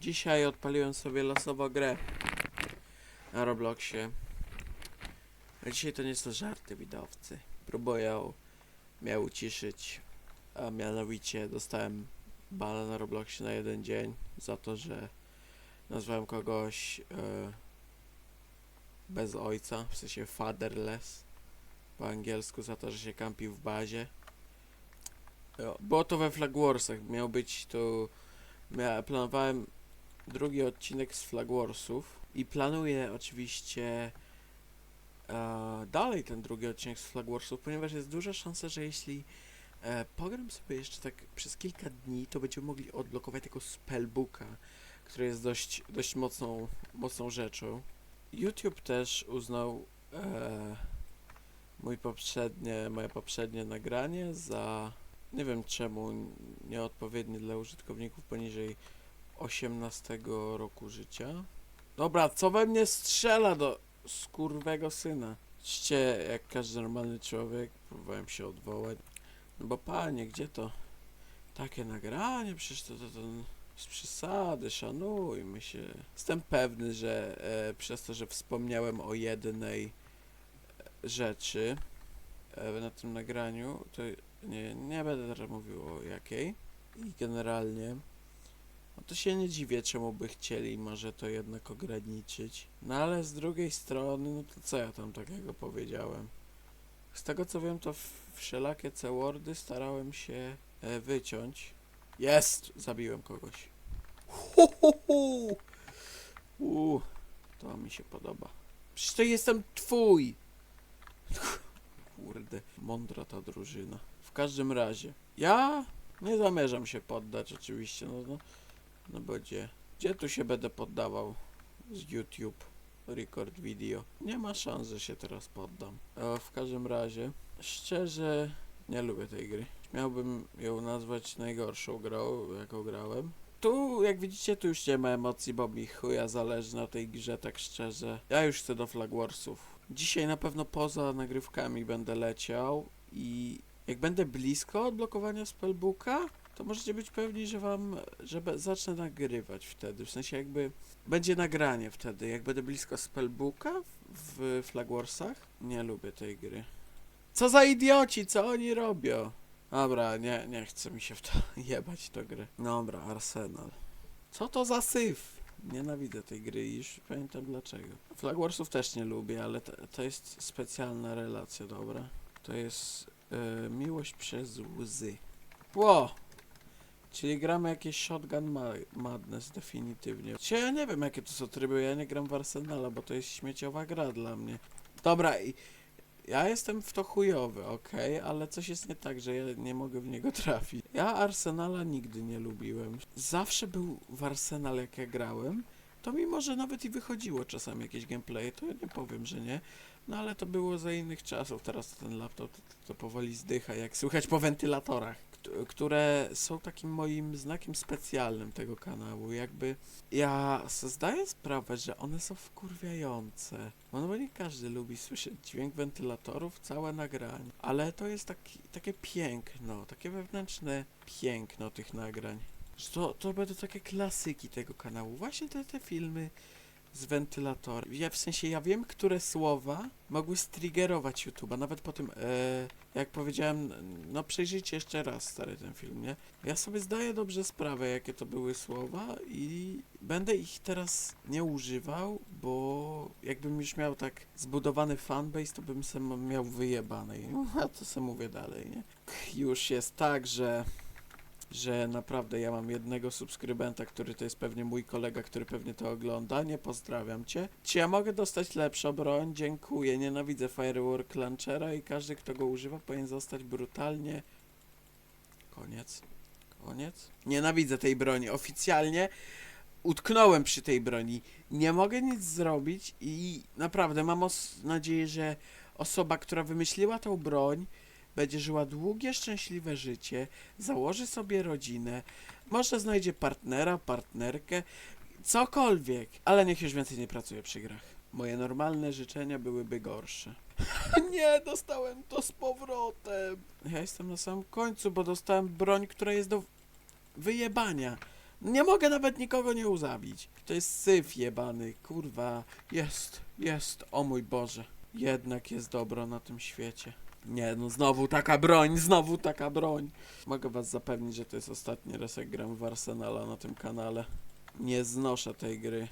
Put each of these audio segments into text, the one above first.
Dzisiaj odpaliłem sobie losowo grę na Robloxie. A dzisiaj to nie są żarty widowcy. Próbuję mnie uciszyć. A mianowicie dostałem bana na Robloxie na jeden dzień za to, że nazwałem kogoś e, bez ojca, w sensie fatherless po angielsku za to, że się kampił w bazie. E, Było to we Flag Warsach, miał być. Mia, planowałem drugi odcinek z Flag Warsów i planuję oczywiście e, dalej ten drugi odcinek z Flag Warsów, ponieważ jest duża szansa, że jeśli e, pogram sobie jeszcze tak przez kilka dni, to będziemy mogli odblokować tego spellbooka, który jest dość, dość mocną, mocną rzeczą. YouTube też uznał e, mój poprzednie, moje poprzednie nagranie za nie wiem czemu nieodpowiednie dla użytkowników poniżej 18 roku życia. Dobra, co we mnie strzela do skurwego syna? Czcie, jak każdy normalny człowiek, próbowałem się odwołać. No bo panie, gdzie to? Takie nagranie, przecież to, to, to z przesady, szanujmy się. Jestem pewny, że e, przez to, że wspomniałem o jednej e, rzeczy e, na tym nagraniu, to nie, nie będę teraz mówił o jakiej. I generalnie, no to się nie dziwię, czemu by chcieli może to jednak ograniczyć. No ale z drugiej strony, no to co ja tam takiego powiedziałem? Z tego co wiem, to wszelakie C-wordy starałem się e, wyciąć. Jest! Zabiłem kogoś. Hu. U, to mi się podoba. Przecież to jestem twój! Kurde, mądra ta drużyna. W każdym razie, ja nie zamierzam się poddać oczywiście, no, no, no bo gdzie, gdzie tu się będę poddawał z YouTube record video? Nie ma szans, że się teraz poddam. E, w każdym razie, szczerze nie lubię tej gry. Miałbym ją nazwać najgorszą grą, jaką grałem. Tu, jak widzicie, tu już nie ma emocji, bo mi chuja zależy na tej grze, tak szczerze. Ja już chcę do Flag Warsów. Dzisiaj na pewno poza nagrywkami będę leciał i jak będę blisko odblokowania spellbooka, to możecie być pewni, że wam, że zacznę nagrywać wtedy. W sensie jakby będzie nagranie wtedy. Jak będę blisko spellbooka w, Flag Warsach, nie lubię tej gry. Co za idioci, co oni robią? Dobra, nie, nie chce mi się w to jebać to grę. Dobra, Arsenal. Co to za syf? Nienawidzę tej gry i już pamiętam dlaczego. Flag Warsów też nie lubię, ale to, to jest specjalna relacja, dobra? To jest e, miłość przez łzy. Ło! Czyli gramy jakieś Shotgun ma Madness definitywnie. Ja nie wiem jakie to są tryby, ja nie gram w Arsenala, bo to jest śmieciowa gra dla mnie. Dobra, ja jestem w to chujowy, okej, ale coś jest nie tak, że ja nie mogę w niego trafić. Ja Arsenala nigdy nie lubiłem. Zawsze był w Arsenal jak ja grałem, to mimo, że nawet i wychodziło czasami jakieś gameplay, to ja nie powiem, że nie. No ale to było za innych czasów, teraz ten laptop to, to powoli zdycha, jak słychać po wentylatorach, kt- które są takim moim znakiem specjalnym tego kanału. Jakby ja zdaję sprawę, że one są wkurwiające. No bo nie każdy lubi słyszeć dźwięk wentylatorów, całe nagranie. Ale to jest taki, takie piękno, takie wewnętrzne piękno tych nagrań. Że To, to będą takie klasyki tego kanału. Właśnie te, te filmy z wentylatorem. Ja w sensie ja wiem, które słowa mogły striggerować YouTube'a. Nawet po tym, e, jak powiedziałem, no przejrzyjcie jeszcze raz stary ten film, nie? Ja sobie zdaję dobrze sprawę, jakie to były słowa i będę ich teraz nie używał, bo jakbym już miał tak zbudowany fanbase, to bym sam miał wyjebane. A to sobie mówię dalej, nie? Już jest tak, że że naprawdę ja mam jednego subskrybenta, który to jest pewnie mój kolega, który pewnie to ogląda. Nie pozdrawiam cię. Czy ja mogę dostać lepszą broń? Dziękuję. Nienawidzę Firework Launchera i każdy, kto go używa, powinien zostać brutalnie. Koniec. Koniec. Nienawidzę tej broni. Oficjalnie utknąłem przy tej broni. Nie mogę nic zrobić i naprawdę mam nadzieję, że osoba, która wymyśliła tą broń, będzie żyła długie, szczęśliwe życie, założy sobie rodzinę, może znajdzie partnera, partnerkę, cokolwiek, ale niech już więcej nie pracuje przy grach. Moje normalne życzenia byłyby gorsze. nie, dostałem to z powrotem. Ja jestem na samym końcu, bo dostałem broń, która jest do wyjebania. Nie mogę nawet nikogo nie uzabić. To jest syf jebany, kurwa. Jest, jest, o mój Boże. Jednak jest dobro na tym świecie. Nie, no znowu taka broń, znowu taka broń. Mogę was zapewnić, że to jest ostatni raz jak gram w Arsenala na tym kanale. Nie znoszę tej gry.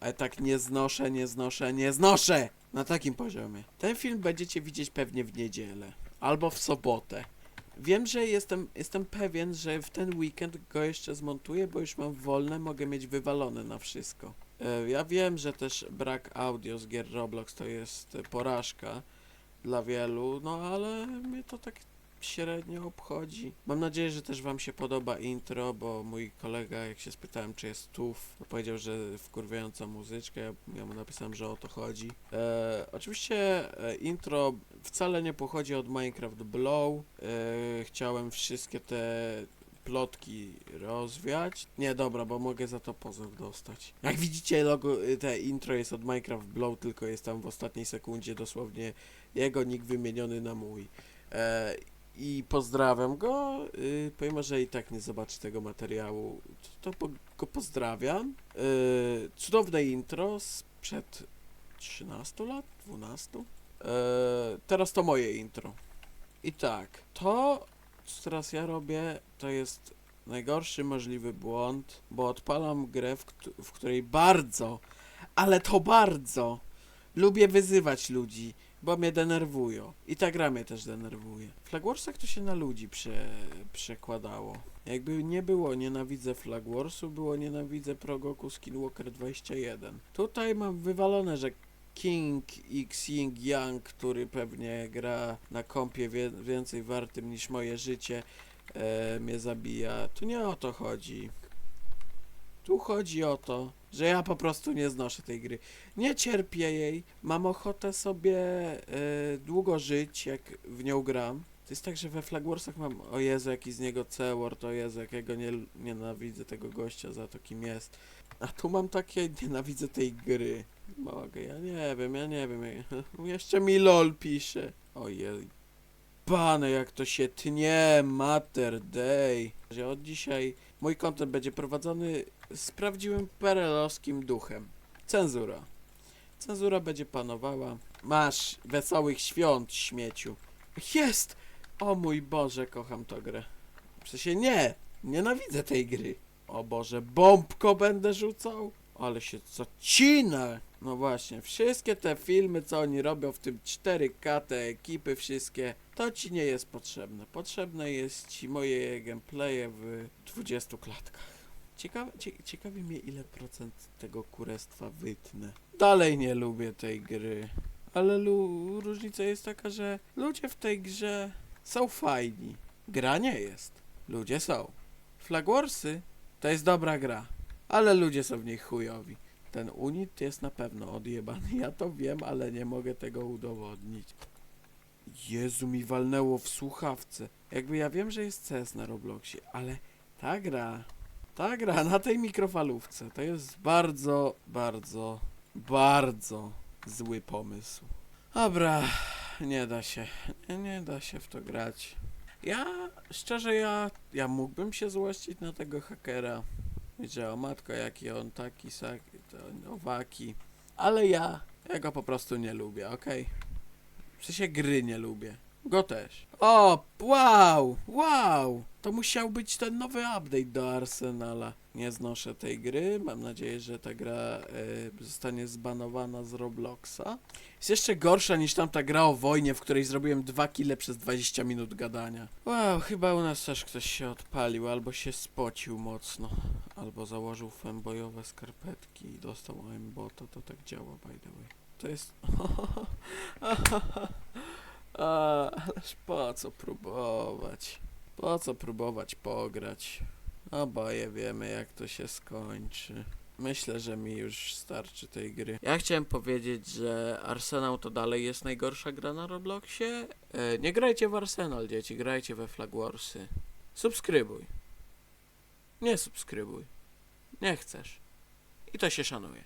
Ale tak nie znoszę, nie znoszę, nie znoszę! Na takim poziomie. Ten film będziecie widzieć pewnie w niedzielę. Albo w sobotę. Wiem, że jestem, jestem pewien, że w ten weekend go jeszcze zmontuję, bo już mam wolne, mogę mieć wywalone na wszystko. E, Ja wiem, że też brak audio z gier Roblox to jest e, porażka dla wielu, no ale mnie to tak średnio obchodzi. Mam nadzieję, że też wam się podoba intro, bo mój kolega, jak się spytałem, czy jest tuf, to powiedział, że wkurwiająca muzyczka, ja, mu napisałem, że o to chodzi. E, oczywiście e, intro wcale nie pochodzi od Minecraft Blow. E, chciałem wszystkie te plotki rozwiać. Nie, dobra, bo mogę za to pozew dostać. Jak widzicie, logo, y, te intro jest od Minecraft Blow, tylko jest tam w ostatniej sekundzie dosłownie jego nick wymieniony na mój. E, I pozdrawiam go, y, pomimo, że i tak nie zobaczy tego materiału, to, to po, go pozdrawiam. Y, cudowne intro sprzed 13 lat, 12. E, teraz to moje intro. I tak, to co teraz ja robię, to jest najgorszy możliwy błąd, bo odpalam grę, w, w której bardzo, ale to bardzo lubię wyzywać ludzi, bo mnie denerwują. I ta gra mnie też denerwuje. W Flag Warsach to się na ludzi prze, przekładało. Jakby nie było nienawidzę Flag Warsu, było nienawidzę Progoku Skinwalker 21. Tutaj mam wywalone, że King X Yang, który pewnie gra na kompie wie, więcej wartym niż moje życie, e, mnie zabija. Tu nie o to chodzi. Tu chodzi o to, że ja po prostu nie znoszę tej gry. Nie cierpię jej, mam ochotę sobie e, długo żyć, jak w nią gram. To jest tak, że we Flag Warsach mam, o Jezu, jaki z niego C-word, o Jezu, jakiego nie, nienawidzę tego gościa za to, kim jest. A tu mam takie, nienawidzę tej gry. Mogę, ja nie wiem, ja nie wiem. Jeszcze mi LOL pisze. Ojej. Pane, jak to się tnie, mater day. Że Od dzisiaj mój kontent będzie prowadzony z prawdziwym perelowskim duchem. Cenzura. Cenzura będzie panowała. Masz wesołych świąt, śmieciu. Jest! O mój Boże, kocham tę grę. W sensie nie! Nienawidzę tej gry. O Boże, bombko będę rzucał? Ale się zacina! No właśnie, wszystkie te filmy, co oni robią, w tym 4K, te ekipy wszystkie, to ci nie jest potrzebne. Potrzebne jest ci moje gameplaye w 20 klatkach. Ciekawe, cie, ciekawi mnie, ile procent tego kurestwa wytnę. Dalej nie lubię tej gry. Ale lu- różnica jest taka, że ludzie w tej grze są fajni. Gra nie jest. Ludzie są. Flag Warsy to jest dobra gra, ale ludzie są w niej chujowi. Ten unit jest na pewno odjebany. Ja to wiem, ale nie mogę tego udowodnić. Jezu, mi walnęło w słuchawce. Jakby ja wiem, że jest CS na Robloxie, ale ta gra, ta gra na tej mikrofalówce to jest bardzo, bardzo, bardzo zły pomysł. Dobra, nie da się, nie, nie da się w to grać. Ja, szczerze, ja, ja mógłbym się złościć na tego hakera. O matko, jaki on taki, saki, to owaki. Ale ja, ja go po prostu nie lubię, okej? Sensie gry nie lubię. Go też. O, wow, wow! To musiał być ten nowy update do Arsenala. Nie znoszę tej gry. Mam nadzieję, że ta gra e, zostanie zbanowana z Robloxa. Jest jeszcze gorsza niż tamta gra o wojnie, w której zrobiłem dwa kile przez 20 minut gadania. Wow, chyba u nas też ktoś się odpalił, albo się spocił mocno, albo założył fembojowe skarpetki i dostał aimbota. To tak działa, by the way. To jest... Ależ po co próbować? Po co próbować pograć? Oboje wiemy, jak to się skończy. Myślę, że mi już starczy tej gry. Ja chciałem powiedzieć, że Arsenal to dalej jest najgorsza gra na Robloxie. E, nie grajcie w Arsenal, dzieci, grajcie we Flag Warsy. Subskrybuj. Nie subskrybuj. Nie chcesz. I to się szanuje.